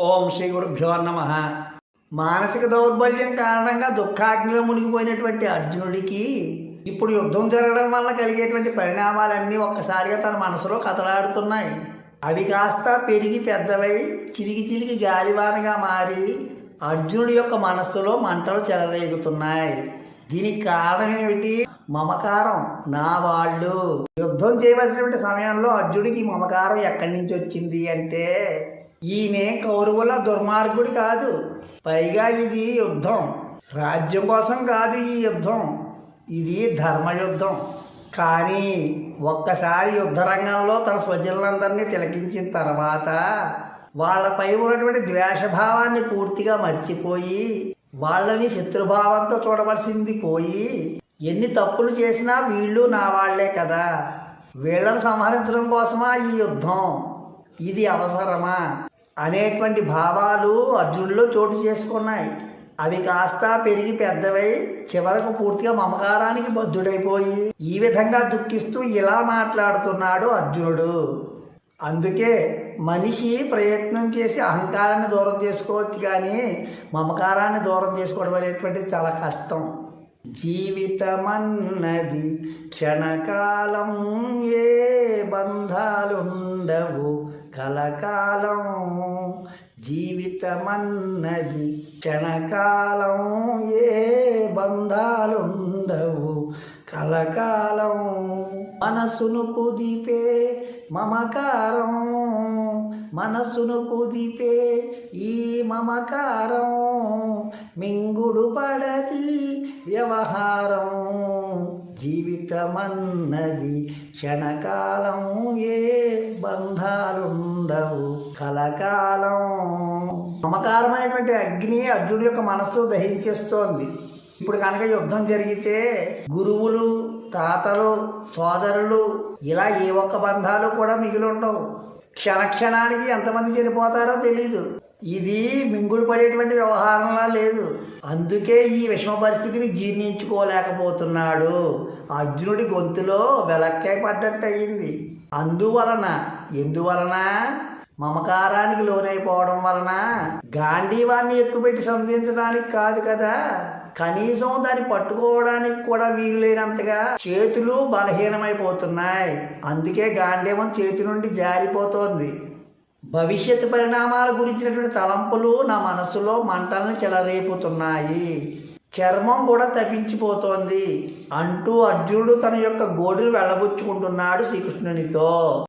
ఓం శ్రీ గురుభ్యో నమ. మానసిక దౌర్బల్యం కారణంగా దుఃఖాగ్నిలో మునిగిపోయినటువంటి అర్జునుడికి ఇప్పుడు యుద్ధం జరగడం వల్ల కలిగేటువంటి పరిణామాలన్నీ ఒక్కసారిగా తన మనసులో కదలాడుతున్నాయి అవి కాస్త పెరిగి పెద్దవై చిలికి చిలికి గాలివానగా మారి అర్జునుడి యొక్క మనస్సులో మంటలు చెలరేగుతున్నాయి. దీనికి కారణం ఏమిటి? మమకారం. నా వాళ్ళు. యుద్ధం చేయవలసినటువంటి సమయంలో అర్జునుడికి మమకారం ఎక్కడి నుంచి వచ్చింది అంటే ఈయనే కౌరవుల దుర్మార్గుడు కాదు. పైగా ఇది యుద్ధం. రాజ్యం కోసం కాదు ఈ యుద్ధం. ఇది ధర్మయుద్ధం. కానీ ఒక్కసారి యుద్ధ రంగంలో తన స్వజనులందరినీ తిలకించిన తర్వాత వాళ్ళపై ఉన్నటువంటి ద్వేషభావాన్ని పూర్తిగా మర్చిపోయి వాళ్ళని శత్రుభావంతో చూడవలసింది పోయి ఎన్ని తప్పులు చేసినా వీళ్ళు నా వాళ్ళే కదా. వీళ్ళని సంహరించడం కోసమా ఈ యుద్ధం? ఇది అవసరమా? అనేటువంటి భావాలు అర్జునుడిలో చోటు చేసుకున్నాయి. అవి కాస్త పెరిగి పెద్దవై చివరకు పూర్తిగా మమకారానికి బద్ధుడైపోయి ఈ విధంగా దుఃఖిస్తూ ఇలా మాట్లాడుతున్నాడు అర్జునుడు. అందుకే మనిషి ప్రయత్నం చేసి అహంకారాన్ని దూరం చేసుకోవచ్చు కానీ మమకారాన్ని దూరం చేసుకోవడం అనేటువంటిది చాలా కష్టం. జీవితమన్నది క్షణకాలం ఏ బంధాలుండవు. కలకాలం జీవితమన్నది క్షణకాలం ఏ బంధాలుండవు. కలకాలం. మనసును కుదిపే మమకారం. మనసును కుదిపే ఈ మమకారం. మింగుడు పడది వ్యవహారం. జీవితమన్నది క్షణకాలం. ఏ బంధాలుండవు కలకాలం. మమకారమైనటువంటి అగ్ని అర్జునుడి యొక్క మనస్సు దహించేస్తోంది. ఇప్పుడు కనుక యుద్ధం జరిగితే గురువులు తాతలు సోదరులు ఇలా ఏ ఒక్క బంధాలు కూడా మిగిలి ఉండవు క్షణ క్షణానికి ఎంతమంది చనిపోతారో తెలియదు ఇది మింగుడు పడేటువంటి వ్యవహారంలా లేదు. అందుకే ఈ విషమ పరిస్థితిని జీర్ణించుకోలేకపోతున్నాడు. అర్జునుడి గొంతులో వెలక్కాయ పడ్డట్టు అయింది అందువలన ఎందువలన? మమకారానికి లోనైపోవడం వలన గాంధీవాన్ని ఎక్కుపెట్టి సంధించడానికి కాదు కదా. కనీసం దాన్ని పట్టుకోవడానికి కూడా వీలు లేనంతగా చేతులు బలహీనమైపోతున్నాయి. అందుకే గాంధీవం చేతి నుండి జారిపోతోంది. భవిష్యత్ పరిణామాల గురించినటువంటి తలంపులు నా మనసులో మంటల్ని చెలరేపుతున్నాయి. చర్మం కూడా తప్పించిపోతోంది. అంటూ అర్జునుడు తన యొక్క గోడును వెళ్ళబుచ్చుకుంటున్నాడు శ్రీకృష్ణునితో.